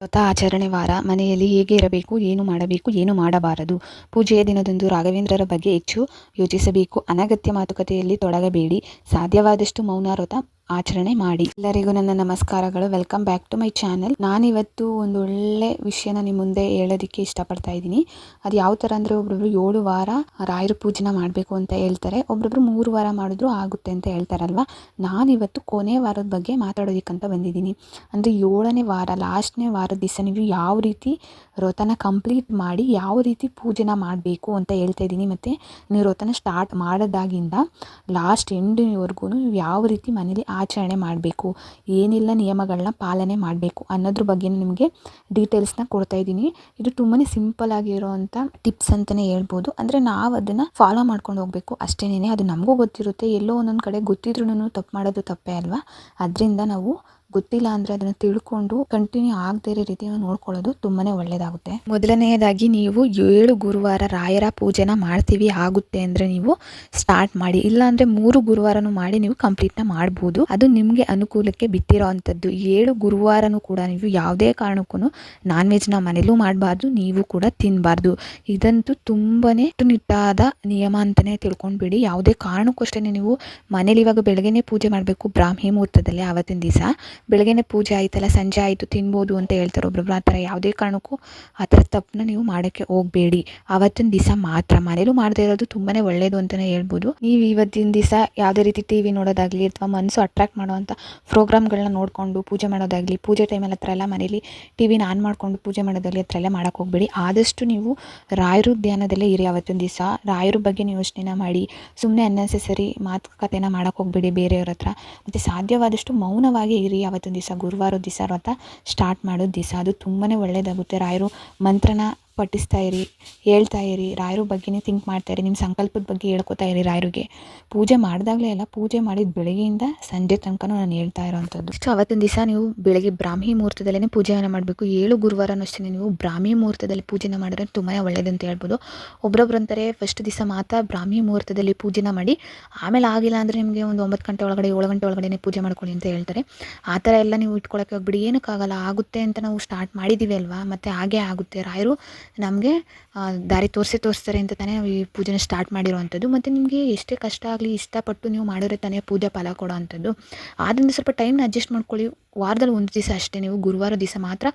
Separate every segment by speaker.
Speaker 1: ವ್ರತ ಆಚರಣೆ ವಾರ ಮನೆಯಲ್ಲಿ ಹೇಗೆ ಇರಬೇಕು, ಏನು ಮಾಡಬೇಕು, ಏನು ಮಾಡಬಾರದು? ಪೂಜೆಯ ದಿನದಂದು ರಾಘವೇಂದ್ರರ ಬಗ್ಗೆ ಹೆಚ್ಚು ಯೋಚಿಸಬೇಕು. ಅನಗತ್ಯ ಮಾತುಕತೆಯಲ್ಲಿ ತೊಡಗಬೇಡಿ. ಸಾಧ್ಯವಾದಷ್ಟು ಮೌನ ವ್ರತ ಆಚರಣೆ ಮಾಡಿ. ಎಲ್ಲರಿಗೂ ನನ್ನ ನಮಸ್ಕಾರಗಳು. Welcome back to my channel ನಾನಿವತ್ತು ಒಂದು ಒಳ್ಳೆ ವಿಷಯನ ನಿಮ್ಮ ಮುಂದೆ ಹೇಳೋದಕ್ಕೆ ಇಷ್ಟಪಡ್ತಾ ಇದ್ದೀನಿ. ಅದು ಯಾವ ಥರ ಅಂದರೆ ಒಬ್ಬೊಬ್ರು ಏಳು ವಾರ ರಾಯರ ಪೂಜೆನ ಮಾಡಬೇಕು ಅಂತ ಹೇಳ್ತಾರೆ. ಒಬ್ಬೊಬ್ರು ಮೂರು ವಾರ ಮಾಡಿದ್ರು ಆಗುತ್ತೆ ಅಂತ ಹೇಳ್ತಾರಲ್ವ? ನಾನಿವತ್ತು ಕೊನೆ ವಾರದ ಬಗ್ಗೆ ಮಾತಾಡೋದಕ್ಕಂತ ಬಂದಿದ್ದೀನಿ. ಅಂದರೆ ಏಳನೇ ವಾರ, ಲಾಸ್ಟ್ನೇ ವಾರದ ದಿವಸ ನೀವು ಯಾವ ರೀತಿ ವ್ರತನ ಕಂಪ್ಲೀಟ್ ಮಾಡಿ ಯಾವ ರೀತಿ ಪೂಜೆನ ಮಾಡಬೇಕು ಅಂತ ಹೇಳ್ತಾ ಇದ್ದೀನಿ. ಮತ್ತು ನೀವು ವ್ರತನ ಸ್ಟಾರ್ಟ್ ಮಾಡೋದಾಗಿಂದ ಲಾಸ್ಟ್ ನೀವು ಯಾವ ರೀತಿ ಮನೇಲಿ ಆಚರಣೆ ಮಾಡಬೇಕು, ಏನೆಲ್ಲ ನಿಯಮಗಳನ್ನ ಪಾಲನೆ ಮಾಡಬೇಕು ಅನ್ನೋದ್ರ ಬಗ್ಗೆ ನಿಮಗೆ ಡೀಟೇಲ್ಸ್ನ ಕೊಡ್ತಾ ಇದ್ದೀನಿ. ಇದು ತುಂಬಾ ಸಿಂಪಲ್ ಆಗಿರೋವಂಥ ಟಿಪ್ಸ್ ಅಂತಲೇ ಹೇಳ್ಬೋದು. ಅಂದರೆ ನಾವು ಅದನ್ನು ಫಾಲೋ ಮಾಡ್ಕೊಂಡು ಹೋಗಬೇಕು. ಅಷ್ಟೇನೇ ಅದು ನಮಗೂ ಗೊತ್ತಿರುತ್ತೆ. ಎಲ್ಲೋ ಒಂದೊಂದು ಕಡೆ ಗೊತ್ತಿದ್ರೂ ತಪ್ಪು ಮಾಡೋದು ತಪ್ಪೇ ಅಲ್ವಾ? ಅದರಿಂದ ನಾವು ಗೊತ್ತಿಲ್ಲ ಅಂದರೆ ಅದನ್ನು ತಿಳ್ಕೊಂಡು ಕಂಟಿನ್ಯೂ ಆಗದೇ ಇರೋ ರೀತಿ ನೋಡ್ಕೊಳ್ಳೋದು ತುಂಬಾನೇ ಒಳ್ಳೆಯದಾಗುತ್ತೆ ಮೊದಲನೆಯದಾಗಿ ನೀವು ಏಳು ಗುರುವಾರ ರಾಯರ ಪೂಜೆನ ಮಾಡ್ತೀವಿ, ಆಗುತ್ತೆ ಅಂದರೆ ನೀವು ಸ್ಟಾರ್ಟ್ ಮಾಡಿ. ಇಲ್ಲಾಂದರೆ ಮೂರು ಗುರುವಾರನೂ ಮಾಡಿ ನೀವು ಕಂಪ್ಲೀಟ್ನ ಮಾಡ್ಬೋದು. ಅದು ನಿಮಗೆ ಅನುಕೂಲಕ್ಕೆ ಬಿತ್ತಿರೋ ಅಂಥದ್ದು. ಏಳು ಗುರುವಾರನೂ ಕೂಡ ನೀವು ಯಾವುದೇ ಕಾರಣಕ್ಕೂ ನಾನ್ ವೆಜ್ನ ಮನೇಲೂ ಮಾಡಬಾರ್ದು, ನೀವು ಕೂಡ ತಿನ್ನಬಾರ್ದು ಇದಂತೂ ತುಂಬಾ ನಿಟ್ಟಾದ ನಿಯಮ ಅಂತಲೇ ತಿಳ್ಕೊಂಡ್ಬಿಡಿ. ಯಾವುದೇ ಕಾರಣಕ್ಕೂ ಅಷ್ಟೇ ನೀವು ಮನೇಲಿ ಇವಾಗ ಬೆಳಗ್ಗೆನೇ ಪೂಜೆ ಮಾಡಬೇಕು ಬ್ರಾಹ್ಮಿ ಮುಹೂರ್ತದಲ್ಲಿ ಆವತ್ತಿನ ದಿವಸ. ಬೆಳಗ್ಗೆನೇ ಪೂಜೆ ಆಯ್ತಲ್ಲ, ಸಂಜೆ ಆಯಿತು, ತಿನ್ಬೋದು ಅಂತ ಹೇಳ್ತಾರೆ ಒಬ್ಬೊಬ್ರು ಆ ಥರ ಯಾವುದೇ ಕಾರಣಕ್ಕೂ ಆ ಥರ ತಪ್ಪನ್ನ ನೀವು ಮಾಡೋಕ್ಕೆ ಹೋಗಬೇಡಿ. ಆವತ್ತಿನ ದಿವಸ ಮಾತ್ರ ಮನೇಲೂ ಮಾಡದೇ ಇರೋದು ತುಂಬಾ ಒಳ್ಳೆಯದು ಅಂತಲೇ ಹೇಳ್ಬೋದು. ನೀವು ಇವತ್ತಿನ ದಿವಸ ಯಾವುದೇ ರೀತಿ ಟಿ ವಿ ನೋಡೋದಾಗಲಿ ಅಥವಾ ಮನಸ್ಸು ಅಟ್ರಾಕ್ಟ್ ಮಾಡುವಂಥ ಪ್ರೋಗ್ರಾಮ್ಗಳನ್ನ ನೋಡಿಕೊಂಡು ಪೂಜೆ ಮಾಡೋದಾಗಲಿ, ಪೂಜೆ ಟೈಮಲ್ಲಿ ಹತ್ರ ಎಲ್ಲ ಮನೇಲಿ ಟಿ ವಿನ ಆನ್ ಮಾಡಿಕೊಂಡು ಪೂಜೆ ಮಾಡೋದಾಗಲಿ ಹತ್ರ ಎಲ್ಲ ಮಾಡೋಕ್ಕೆ ಹೋಗಬೇಡಿ. ಆದಷ್ಟು ನೀವು ರಾಯರು ಧ್ಯಾನದಲ್ಲೇ ಇರಿ ಅವತ್ತಿನ ದಿವಸ. ರಾಯರ ಬಗ್ಗೆ ಯೋಚನೆನ ಮಾಡಿ ಸುಮ್ಮನೆ ಅನ್ನೆಸೆಸರಿ ಮಾತುಕತೆನ ಮಾಡೋಕ್ಕೆ ಹೋಗಬೇಡಿ ಬೇರೆಯವ್ರ ಹತ್ರ. ಮತ್ತು ಸಾಧ್ಯವಾದಷ್ಟು ಮೌನವಾಗಿ ಇರಿ ಅವತ್ತಿನ ದಿವಸ ಗುರುವಾರದ ದಿವಸ ವ್ರತ ಸ್ಟಾರ್ಟ್ ಮಾಡೋ ದಿವಸ. ಅದು ತುಂಬಾ ಒಳ್ಳೆಯದಾಗುತ್ತೆ ರಾಯರು ಮಂತ್ರನ ಪಠಿಸ್ತಾ ಇರಿ, ಹೇಳ್ತಾ ಇರಿ, ರಾಯರ ಬಗ್ಗೆನೇ ಥಿಂಕ್ ಮಾಡ್ತಾ ಇರಿ ನಿಮ್ಮ ಸಂಕಲ್ಪದ ಬಗ್ಗೆ ಹೇಳ್ಕೊತಾ ಇರಿ ರಾಯರಿಗೆ. ಪೂಜೆ ಮಾಡಿದಾಗಲೇ ಎಲ್ಲ ಪೂಜೆ ಮಾಡಿದ ಬೆಳಗ್ಗೆಯಿಂದ ಸಂಜೆ ತನಕ ನಾನು ಹೇಳ್ತಾ ಇರೋವಂಥದ್ದು. ಸೊ ಅವತ್ತಿನ ದಿವಸ ನೀವು ಬೆಳಗ್ಗೆ ಬ್ರಾಹ್ಮಿ ಮುಹೂರ್ತದಲ್ಲೇ ಪೂಜೆಯನ್ನು ಮಾಡಬೇಕು. ಏಳು ಗುರುವಾರನೂ ಅಷ್ಟೇ ನೀವು ಬ್ರಾಹ್ಮಿ ಮುಹೂರ್ತದಲ್ಲಿ ಪೂಜೆನ ಮಾಡಿದ್ರೆ ತುಂಬಾ ಒಳ್ಳೆಯದಂತ ಹೇಳ್ಬೋದು. ಒಬ್ಬೊಬ್ರು ಅಂತಾರೆ ಫಸ್ಟ್ ದಿವಸ ಮಾತ್ರ ಬ್ರಾಹ್ಮಿ ಮುಹೂರ್ತದಲ್ಲಿ ಪೂಜೆನ ಮಾಡಿ, ಆಮೇಲೆ ಆಗಿಲ್ಲ ಅಂದರೆ ನಿಮಗೆ ಒಂದು ಒಂಬತ್ತು ಗಂಟೆ ಒಳಗಡೆ, ಏಳು ಗಂಟೆ ಒಳಗಡೆ ಪೂಜೆ ಮಾಡ್ಕೊಳ್ಳಿ ಅಂತ ಹೇಳ್ತಾರೆ. ಆ ಥರ ಎಲ್ಲ ನೀವು ಇಟ್ಕೊಳ್ಳೋಕೆ ಹೋಗ್ಬಿಡಿ. ಏನಕ್ಕಾಗಲ್ಲ, ಆಗುತ್ತೆ ಅಂತ ನಾವು ಸ್ಟಾರ್ಟ್ ಮಾಡಿದ್ದೀವಿ ಅಲ್ವಾ? ಮತ್ತು ಹಾಗೆ ಆಗುತ್ತೆ. ರಾಯರು ನಮಗೆ ದಾರಿ ತೋರಿಸಿ ತೋರಿಸ್ತಾರೆ ಅಂತ ತಾನೇ ನಾವು ಈ ಪೂಜೆನ ಸ್ಟಾರ್ಟ್ ಮಾಡಿರೋವಂಥದ್ದು. ಮತ್ತು ನಿಮಗೆ ಎಷ್ಟೇ ಕಷ್ಟ ಆಗಲಿ, ಇಷ್ಟಪಟ್ಟು ನೀವು ಮಾಡಿದ್ರೆ ತಾನೇ ಪೂಜೆ ಫಲ ಕೊಡೋ ಅಂಥದ್ದು ಆದ್ದರಿಂದ ಸ್ವಲ್ಪ ಟೈಮ್ನ ಅಡ್ಜಸ್ಟ್ ಮಾಡ್ಕೊಳ್ಳಿ. ವಾರದಲ್ಲಿ ಒಂದು ದಿವಸ ಅಷ್ಟೇ ನೀವು, ಗುರುವಾರ ದಿವಸ ಮಾತ್ರ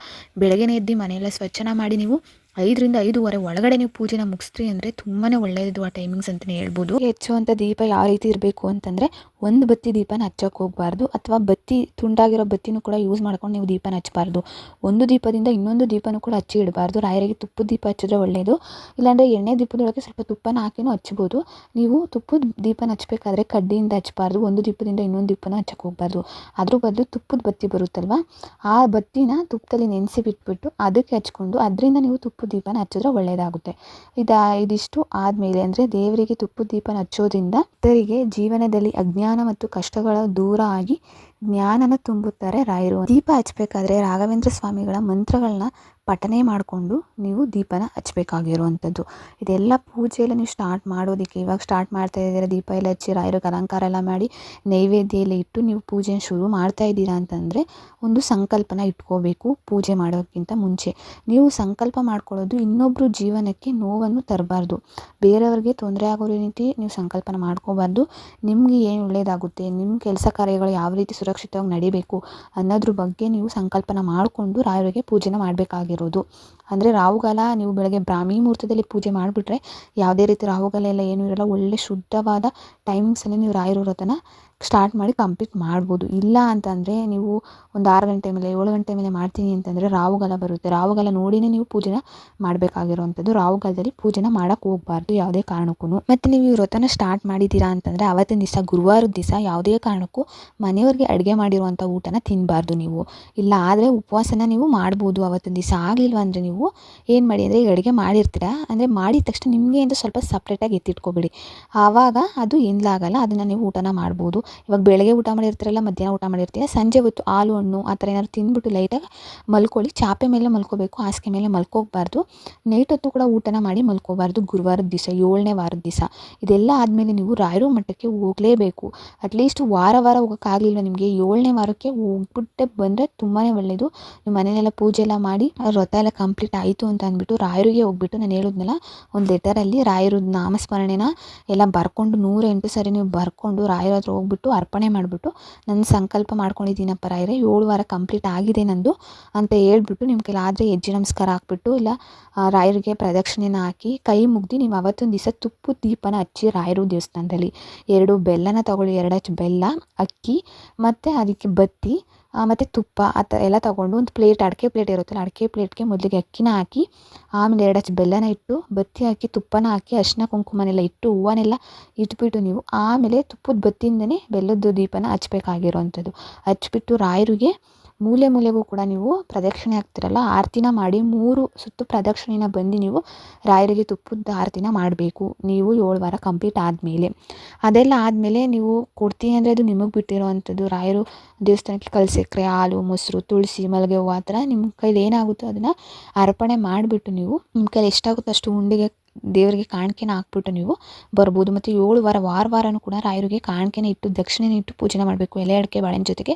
Speaker 1: ಬೆಳಗ್ಗೆನೇ ಎದ್ದು ಮನೆಯೆಲ್ಲ ಸ್ವಚ್ಛನ ಮಾಡಿ ನೀವು ಐದರಿಂದ ಐದೂವರೆ ಒಳಗಡೆ ನೀವು ಪೂಜೆನ ಮುಗಿಸ್ತೀರಿ ಅಂದರೆ ತುಂಬಾ ಒಳ್ಳೆಯದು ಆ ಟೈಮಿಂಗ್ಸ್ ಅಂತಲೇ ಹೇಳ್ಬೋದು. ಹೆಚ್ಚುವಂಥ ದೀಪ ಯಾವ ರೀತಿ ಇರಬೇಕು ಅಂತಂದರೆ ಒಂದು ಬತ್ತಿ ದೀಪನ ಹಚ್ಚೋಕೆ ಹೋಗಬಾರ್ದು ಅಥವಾ ಬತ್ತಿ ತುಂಡಾಗಿರೋ ಬತ್ತಿನೂ ಕೂಡ ಯೂಸ್ ಮಾಡ್ಕೊಂಡು ನೀವು ದೀಪನ ಹಚ್ಚಬಾರ್ದು. ಒಂದು ದೀಪದಿಂದ ಇನ್ನೊಂದು ದೀಪನೂ ಕೂಡ ಹಚ್ಚಿ ಇಡಬಾರ್ದು. ರಾಯರಿಗೆ ತುಪ್ಪದ ದೀಪ ಹಚ್ಚಿದ್ರೆ ಒಳ್ಳೆಯದು ಇಲ್ಲಾಂದರೆ ಎಣ್ಣೆ ದೀಪದೊಳಗೆ ಸ್ವಲ್ಪ ತುಪ್ಪನ ಹಾಕಿನೂ ಹಚ್ಬೋದು. ನೀವು ತುಪ್ಪದ ದೀಪನ ಹಚ್ಚಬೇಕಾದ್ರೆ ಕಡ್ಡಿಯಿಂದ ಹಚ್ಚಬಾರ್ದು. ಒಂದು ದೀಪದಿಂದ ಇನ್ನೊಂದು ದೀಪನ ಹಚ್ಚಕ್ಕೆ ಹೋಗಬಾರ್ದು. ಅದ್ರ ಬದಲು ತುಪ್ಪದ ಬತ್ತಿ ಬರುತ್ತಲ್ವ? ಆ ಬತ್ತಿನ ತುಪ್ಪದಲ್ಲಿ ನೆನೆಸಿ ಬಿಟ್ಬಿಟ್ಟು ಅದಕ್ಕೆ ಹಚ್ಕೊಂಡು ಅದರಿಂದ ನೀವು ತುಪ್ಪದ ದೀಪನ ಹಚ್ಚಿದ್ರೆ ಒಳ್ಳೆಯದಾಗುತ್ತೆ ಇದು ಇದಿಷ್ಟು ಆದಮೇಲೆ ಅಂದರೆ ದೇವರಿಗೆ ತುಪ್ಪದ ದೀಪನ ಹಚ್ಚೋದ್ರಿಂದ ಭಕ್ತರಿಗೆ ಜೀವನದಲ್ಲಿ ಅಜ್ಞಾನ ಮತ್ತು ಕಷ್ಟಗಳ ದೂರ ಆಗಿ ಜ್ಞಾನನ ತುಂಬುತ್ತಾರೆ ರಾಯರು. ದೀಪ ಹಚ್ಚಬೇಕಾದ್ರೆ ರಾಘವೇಂದ್ರ ಸ್ವಾಮಿಗಳ ಮಂತ್ರಗಳನ್ನ ಪಠನೆ ಮಾಡಿಕೊಂಡು ನೀವು ದೀಪನ ಹಚ್ಚಬೇಕಾಗಿರುವಂಥದ್ದು ಇದೆಲ್ಲ ಪೂಜೆಯೆಲ್ಲ ನೀವು ಸ್ಟಾರ್ಟ್ ಮಾಡೋದಕ್ಕೆ, ಇವಾಗ ಸ್ಟಾರ್ಟ್ ಮಾಡ್ತಾ ಇದ್ದೀರಾ, ದೀಪ ಎಲ್ಲ ಹಚ್ಚಿ ರಾಯರಿಗೆ ಅಲಂಕಾರ ಎಲ್ಲ ಮಾಡಿ ನೈವೇದ್ಯ ಎಲ್ಲ ಇಟ್ಟು ನೀವು ಪೂಜೆನ ಶುರು ಮಾಡ್ತಾ ಇದ್ದೀರಾ ಅಂತಂದರೆ ಒಂದು ಸಂಕಲ್ಪನ ಇಟ್ಕೋಬೇಕು ಪೂಜೆ ಮಾಡೋಕ್ಕಿಂತ ಮುಂಚೆ. ನೀವು ಸಂಕಲ್ಪ ಮಾಡ್ಕೊಳ್ಳೋದು ಇನ್ನೊಬ್ಬರು ಜೀವನಕ್ಕೆ ನೋವನ್ನು ತರಬಾರ್ದು. ಬೇರೆಯವ್ರಿಗೆ ತೊಂದರೆ ಆಗೋ ರೀತಿ ನೀವು ಸಂಕಲ್ಪನ ಮಾಡ್ಕೋಬಾರ್ದು. ನಿಮಗೆ ಏನು ಒಳ್ಳೆಯದಾಗುತ್ತೆ ನಿಮ್ಮ ಕೆಲಸ ಕಾರ್ಯಗಳು ಯಾವ ರೀತಿ ಸುರಕ್ಷಿತವಾಗಿ ನಡಿಬೇಕು ಅನ್ನೋದ್ರ ಬಗ್ಗೆ ನೀವು ಸಂಕಲ್ಪನ ಮಾಡಿಕೊಂಡು ರಾಯರಿಗೆ ಪೂಜೆನ ಮಾಡಬೇಕಾಗಿರೋದು. ಅಂದರೆ ರಾಹುಗಾಲ ನೀವು ಬೆಳಗ್ಗೆ ಬ್ರಾಹ್ಮಿ ಮುಹೂರ್ತದಲ್ಲಿ ಪೂಜೆ ಮಾಡಿಬಿಟ್ರೆ ಯಾವುದೇ ರೀತಿ ರಾಹುಗಾಲ ಎಲ್ಲ ಏನೂ ಇರಲ್ಲ, ಒಳ್ಳೆ ಶುದ್ಧವಾದ ಟೈಮಿಂಗ್ಸಲ್ಲಿ ನೀವು ರಾಯರು ವ್ರತನ ಸ್ಟಾರ್ಟ್ ಮಾಡಿ ಕಂಪ್ಲೀಟ್ ಮಾಡ್ಬೋದು. ಇಲ್ಲ ಅಂತಂದರೆ ನೀವು ಒಂದು ಆರು ಗಂಟೆ ಮೇಲೆ, ಏಳು ಗಂಟೆ ಮೇಲೆ ಮಾಡ್ತೀನಿ ಅಂತಂದರೆ ರಾಹುಗಾಲ ಬರುತ್ತೆ. ರಾಹುಗಾಲ ನೋಡಿನೇ ನೀವು ಪೂಜೆನ ಮಾಡಬೇಕಾಗಿರುವಂಥದ್ದು. ರಾಹುಗಾಲದಲ್ಲಿ ಪೂಜೆನ ಮಾಡೋಕ್ಕೆ ಹೋಗಬಾರ್ದು ಯಾವುದೇ ಕಾರಣಕ್ಕೂ ಮತ್ತು ನೀವು ಈ ವ್ರತನ ಸ್ಟಾರ್ಟ್ ಮಾಡಿದ್ದೀರಾ ಅಂತಂದರೆ ಅವತ್ತಿನ ದಿವಸ, ಗುರುವಾರದ ದಿವಸ ಯಾವುದೇ ಕಾರಣಕ್ಕೂ ಮನೆಯವ್ರಿಗೆ ಅಡುಗೆ ಮಾಡಿರುವಂಥ ಊಟನ ತಿನ್ನಬಾರ್ದು ನೀವು. ಇಲ್ಲ ಆದರೆ ಉಪವಾಸನ ನೀವು ಮಾಡ್ಬೋದು ಅವತ್ತಿನ ದಿವಸ. ಆಗಲಿಲ್ವ ಅಂದರೆ ನೀವು? ಏನು ಮಾಡಿ ಅಂದರೆ ಈಗ ಅಡುಗೆ ಮಾಡಿರ್ತೀರ? ಅಂದರೆ ಮಾಡಿದ ತಕ್ಷಣ ನಿಮಗೆ ಅಂತ ಸ್ವಲ್ಪ ಸಪ್ರೇಟಾಗಿ ಎತ್ತಿಟ್ಕೊಬೇಡಿ. ಆವಾಗ ಅದು ಏನ್ಲಾಗಲ್ಲ, ಅದನ್ನು ನೀವು ಊಟನ ಮಾಡ್ಬೋದು. ಇವಾಗ ಬೆಳಗ್ಗೆ ಊಟ ಮಾಡಿರ್ತೀರಲ್ಲ, ಮಧ್ಯಾಹ್ನ ಊಟ ಮಾಡಿರ್ತೀರ, ಸಂಜೆ ಹೊತ್ತು ಹಾಲು, ಹಣ್ಣು ಆ ಥರ ಏನಾದ್ರು ತಿಂದ್ಬಿಟ್ಟು ಲೈಟಾಗಿ ಮಲ್ಕೊಳ್ಳಿ. ಚಾಪೆ ಮೇಲೆ ಮಲ್ಕೋಬೇಕು, ಹಾಸಿಗೆ ಮೇಲೆ ಮಲ್ಕೋಬಾರ್ದು ನೈಟ್ ಹೊತ್ತು ಕೂಡ ಊಟನ ಮಾಡಿ ಮಲ್ಕೋಬಾರ್ದು. ಗುರುವಾರದ ದಿವಸ, ಏಳನೇ ವಾರದ ದಿವಸ. ಇದೆಲ್ಲ ಆದಮೇಲೆ ನೀವು ರಾಯರು ಮಠಕ್ಕೆ ಹೋಗಲೇಬೇಕು. ಅಟ್ಲೀಸ್ಟ್ ವಾರ ವಾರ ಹೋಗೋಕ್ಕಾಗಲಿಲ್ಲ ನಿಮಗೆ? ಏಳನೇ ವಾರಕ್ಕೆ ಹೋಗ್ಬಿಟ್ಟೆ ಬಂದರೆ ತುಂಬಾ ಒಳ್ಳೆಯದು ನಿಮ್ಮ ಮನೆಯಲ್ಲೆಲ್ಲ ಪೂಜೆ ಎಲ್ಲ ಮಾಡಿ ವ್ರತ ಎಲ್ಲ ಕಂಪ್ಲೀಟ್ ಆಯಿತು ಅಂತ ಅಂದ್ಬಿಟ್ಟು ರಾಯರಿಗೆ ಹೋಗ್ಬಿಟ್ಟು ನಾನು ಹೇಳಿದ್ನಲ್ಲ, ಒಂದು ಲೆಟರಲ್ಲಿ ರಾಯರ ನಾಮಸ್ಮರಣೆನ ಎಲ್ಲ ಬರ್ಕೊಂಡು ನೂರೆಂಟು ಸರಿ ನೀವು ಬರ್ಕೊಂಡು ರಾಯರ ಹತ್ರ ಹೋಗ್ಬಿಟ್ಟು ಅರ್ಪಣೆ ಮಾಡಿಬಿಟ್ಟು ನನ್ನ ಸಂಕಲ್ಪ ಮಾಡ್ಕೊಂಡಿದ್ದೀನಪ್ಪ ರಾಯರೇ, ಏಳು ವಾರ ಕಂಪ್ಲೀಟ್ ಆಗಿದೆ ನಂದು ಅಂತ ಹೇಳ್ಬಿಟ್ಟು ನಿಮ್ಮ ಆದರೆ ಹೆಜ್ಜೆ ನಮಸ್ಕಾರ ಹಾಕ್ಬಿಟ್ಟು ಇಲ್ಲ ರಾಯರಿಗೆ ಪ್ರದಕ್ಷಿಣೆನ ಹಾಕಿ ಕೈ ಮುಗ್ದು ನೀವು ಅವತ್ತೊಂದು ದಿವಸ ತುಪ್ಪು ದೀಪನ ಹಚ್ಚಿ ರಾಯರು ದೇವಸ್ಥಾನದಲ್ಲಿ. ಎರಡು ಬೆಲ್ಲನ ತಗೊಳ್ಳಿ ಎರಡು ಹಚ್ಚು ಬೆಲ್ಲ, ಅಕ್ಕಿ, ಮತ್ತು ಅದಕ್ಕೆ ಬತ್ತಿ ಮತ್ತು ತುಪ್ಪ, ಆ ಥರ ಎಲ್ಲ ತೊಗೊಂಡು ಒಂದು ಪ್ಲೇಟ್ ಅಡಿಕೆ ಪ್ಲೇಟ್ ಇರುತ್ತಲ್ಲ, ಅಡಿಕೆ ಪ್ಲೇಟ್ಗೆ ಮೊದಲಿಗೆ ಅಕ್ಕಿನ ಹಾಕಿ, ಆಮೇಲೆ ಎರಡು ಹಚ್ಚಿ ಬೆಲ್ಲನ ಇಟ್ಟು, ಬತ್ತಿ ಹಾಕಿ, ತುಪ್ಪನ ಹಾಕಿ, ಅರಿಶಿನ, ಕುಂಕುಮನೆಲ್ಲ ಇಟ್ಟು ಹೂವನ್ನೆಲ್ಲ ಇಟ್ಬಿಟ್ಟು ನೀವು ಆಮೇಲೆ ತುಪ್ಪದ ಬತ್ತಿಯಿಂದನೇ ಬೆಲ್ಲದ ದೀಪನ ಹಚ್ಬೇಕಾಗಿರೋವಂಥದ್ದು. ಹಚ್ಬಿಟ್ಟು ರಾಯರಿಗೆ ಮೂಲೆ ಮೂಲೆಗೂ ಕೂಡ ನೀವು ಪ್ರದಕ್ಷಿಣೆ ಆಗ್ತಿರಲ್ಲ ಆರತಿನ ಮಾಡಿ ಮೂರು ಸುತ್ತು ಪ್ರದಕ್ಷಿಣೆನ ಬಂದು ನೀವು ರಾಯರಿಗೆ ತುಪ್ಪದ ಆರತಿನ ಮಾಡಬೇಕು. ನೀವು ಏಳು ವಾರ ಕಂಪ್ಲೀಟ್ ಆದಮೇಲೆ. ಅದೆಲ್ಲ ಆದಮೇಲೆ ನೀವು ಕೊಡ್ತೀನಿ ಅಂದರೆ ಅದು ನಿಮಗೆ ಬಿಟ್ಟಿರೋವಂಥದ್ದು ರಾಯರು ದೇವಸ್ಥಾನಕ್ಕೆ ಕಲಸಕ್ಕೆ ಹಾಲು, ಮೊಸರು, ತುಳಸಿ ಮಲ್ಲಿಗೆ ಹೂವು ಆ ಥರ ನಿಮ್ಮ ಕೈಲಿ ಏನಾಗುತ್ತೋ ಅದನ್ನು ಅರ್ಪಣೆ ಮಾಡಿಬಿಟ್ಟು ನೀವು ನಿಮ್ಮ ಕೈಲಿ ಎಷ್ಟಾಗುತ್ತೋ ಅಷ್ಟು ಉಂಡಿಗೆ ದೇವರಿಗೆ ಕಾಣಿಕೆನ ಹಾಕ್ಬಿಟ್ಟು ನೀವು ಬರ್ಬೋದು. ಮತ್ತು ಏಳು ವಾರ ವಾರ ವಾರನೂ ಕೂಡ ರಾಯರಿಗೆ ಕಾಣಿಕೆನ ಇಟ್ಟು, ದಕ್ಷಿಣೆನ ಇಟ್ಟು ಪೂಜೆ ಮಾಡಬೇಕು. ಎಲೆ, ಅಡಿಕೆ ಬಾಳೆನ ಜೊತೆಗೆ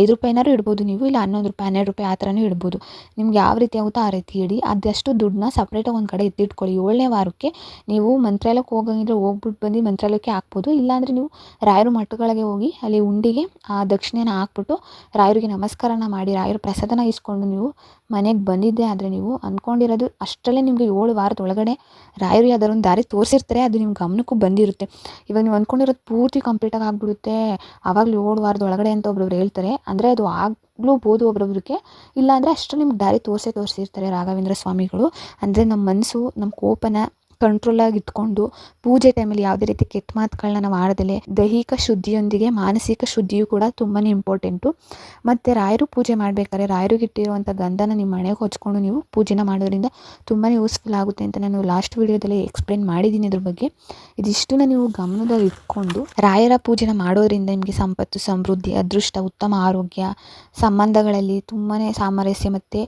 Speaker 1: ಐದು ರೂಪಾಯಿನಾರು ಇಡ್ಬೋದು ನೀವು, ಇಲ್ಲ ಹನ್ನೊಂದು ರೂಪಾಯಿ, ಹನ್ನೆರಡು ರೂಪಾಯಿ ಆ ಥರನೂ ಇಡ್ಬೋದು. ನಿಮ್ಗೆ ಯಾವ ರೀತಿ ಆಗುತ್ತೋ ಆ ರೀತಿ ಇಡಿ. ಅದಷ್ಟು ದುಡ್ಡನ್ನ ಸಪ್ರೇಟಾಗಿ ಒಂದು ಕಡೆ ಎತ್ತಿಟ್ಕೊಳ್ಳಿ ಏಳನೇ ವಾರಕ್ಕೆ ನೀವು ಮಂತ್ರಾಲಯಕ್ಕೆ ಹೋಗಂಗಿದ್ರೆ ಹೋಗ್ಬಿಟ್ಟು ಬಂದು ಮಂತ್ರಾಲಯಕ್ಕೆ ಹಾಕ್ಬೋದು. ಇಲ್ಲಾಂದರೆ ನೀವು ರಾಯರು ಮಠಗಳಿಗೆ ಹೋಗಿ ಅಲ್ಲಿ ಉಂಡಿಗೆ ಆ ದಕ್ಷಿಣೆನ ಹಾಕ್ಬಿಟ್ಟು ರಾಯರಿಗೆ ನಮಸ್ಕಾರನ ಮಾಡಿ, ರಾಯರ ಪ್ರಸಾದನ ಇಸ್ಕೊಂಡು ನೀವು ಮನೆಗೆ ಬಂದಿದ್ದೆ ಆದರೆ ನೀವು ಅಂದ್ಕೊಂಡಿರೋದು ಅಷ್ಟರಲ್ಲೇ ನಿಮಗೆ ಏಳು ವಾರದ ಒಳಗಡೆ ರಾಯರು ಯಾವ್ದಾರು ಒಂದು ದಾರಿ ತೋರಿಸಿರ್ತಾರೆ, ಅದು ನಿಮ್ಮ ಗಮನಕ್ಕೂ ಬಂದಿರುತ್ತೆ. ಇವಾಗ ನೀವು ಅಂದ್ಕೊಂಡಿರೋದು ಪೂರ್ತಿ ಕಂಪ್ಲೀಟಾಗಿ ಆಗಿಬಿಡುತ್ತೆ. ಆವಾಗಲೂ ಓಡಬಾರ್ದು ಒಳಗಡೆ ಅಂತ ಒಬ್ಬರು ಹೇಳ್ತಾರೆ. ಅಂದರೆ ಅದು ಆಗ್ಲೂಬೋದು ಇಲ್ಲ ಇಲ್ಲಾಂದರೆ ಅಷ್ಟು ನಿಮ್ಗೆ ದಾರಿ ತೋರಿಸೇ ತೋರಿಸಿರ್ತಾರೆ ರಾಘವೇಂದ್ರ ಸ್ವಾಮಿಗಳು. ಅಂದರೆ ನಮ್ಮ ಮನಸ್ಸು ನಮ್ಮ ಕೋಪನ ಕಂಟ್ರೋಲಾಗಿ ಇಟ್ಕೊಂಡು ಪೂಜೆ ಟೈಮಲ್ಲಿ ಯಾವುದೇ ರೀತಿ ಕೆಟ್ಟ ಮಾತುಗಳನ್ನ ನಾವು ಆಡದಲೆ ದೈಹಿಕ ಶುದ್ಧಿಯೊಂದಿಗೆ ಮಾನಸಿಕ ಶುದ್ಧಿಯು ಕೂಡ ತುಂಬಾ ಇಂಪಾರ್ಟೆಂಟು ಮತ್ತು ರಾಯರು ಪೂಜೆ ಮಾಡಬೇಕಾದ್ರೆ ರಾಯರಿಗೆ ಇಟ್ಟಿರುವಂಥ ಗಂಧನ ನಿಮ್ಮ ಮನೆಗೆ ಹೊಚ್ಕೊಂಡು ನೀವು ಪೂಜೆನ ಮಾಡೋದ್ರಿಂದ ತುಂಬಾ ಯೂಸ್ಫುಲ್ ಆಗುತ್ತೆ ಅಂತ ನಾನು ಲಾಸ್ಟ್ ವೀಡಿಯೋದಲ್ಲಿ ಎಕ್ಸ್ಪ್ಲೇನ್ ಮಾಡಿದ್ದೀನಿ ಅದ್ರ ಬಗ್ಗೆ. ಇದಿಷ್ಟನ್ನ ನೀವು ಗಮನದಲ್ಲಿ ಇಟ್ಕೊಂಡು ರಾಯರ ಪೂಜೆನ ಮಾಡೋದ್ರಿಂದ ನಿಮಗೆ ಸಂಪತ್ತು, ಸಮೃದ್ಧಿ, ಅದೃಷ್ಟ, ಉತ್ತಮ ಆರೋಗ್ಯ ಸಂಬಂಧಗಳಲ್ಲಿ ತುಂಬಾ ಸಾಮರಸ್ಯ ಮತ್ತು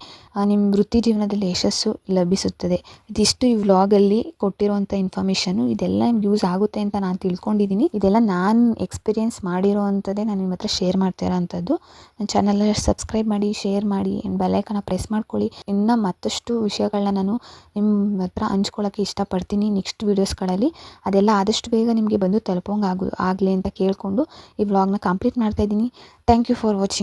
Speaker 1: ನಿಮ್ಮ ವೃತ್ತಿ ಜೀವನದಲ್ಲಿ ಯಶಸ್ಸು ಲಭಿಸುತ್ತದೆ. ಇದಿಷ್ಟು ಈ ವ್ಲಾಗಲ್ಲಿ ಕೊಟ್ಟಿರುವಂಥ ಇನ್ಫಾರ್ಮೇಷನು ಇದೆಲ್ಲ ನಿಮ್ಗೆ ಯೂಸ್ ಆಗುತ್ತೆ ಅಂತ ನಾನು ತಿಳ್ಕೊಂಡಿದ್ದೀನಿ ಇದೆಲ್ಲ ನಾನು ಎಕ್ಸ್ಪೀರಿಯೆನ್ಸ್ ಮಾಡಿರೋ ಅಂಥದ್ದೇ ನಾನು ನಿಮ್ಮ ಹತ್ರ ಶೇರ್ ಮಾಡ್ತಾ ಇರೋವಂಥದ್ದು ನನ್ನ ಚಾನಲ್ ಸಬ್ಸ್ಕ್ರೈಬ್ ಮಾಡಿ ಶೇರ್ ಮಾಡಿ ಬೆಲೈಕನ್ನ ಪ್ರೆಸ್ ಮಾಡ್ಕೊಳ್ಳಿ. ಇನ್ನು ಮತ್ತಷ್ಟು ವಿಷಯಗಳನ್ನ ನಾನು ನಿಮ್ಮ ಹತ್ರ ಹಂಚ್ಕೊಳ್ಳೋಕೆ ಇಷ್ಟಪಡ್ತೀನಿ ನೆಕ್ಸ್ಟ್ ವೀಡಿಯೋಸ್ಗಳಲ್ಲಿ ಅದೆಲ್ಲ ಆದಷ್ಟು ಬೇಗ ನಿಮಗೆ ಬಂದು ತಲುಪೋಂಗೆ ಆಗು ಆಗಲಿ ಅಂತ ಕೇಳಿಕೊಂಡು ಈ ವ್ಲಾಗ್ನ ಕಂಪ್ಲೀಟ್ ಮಾಡ್ತಾ ಇದ್ದೀನಿ. Thank you for watching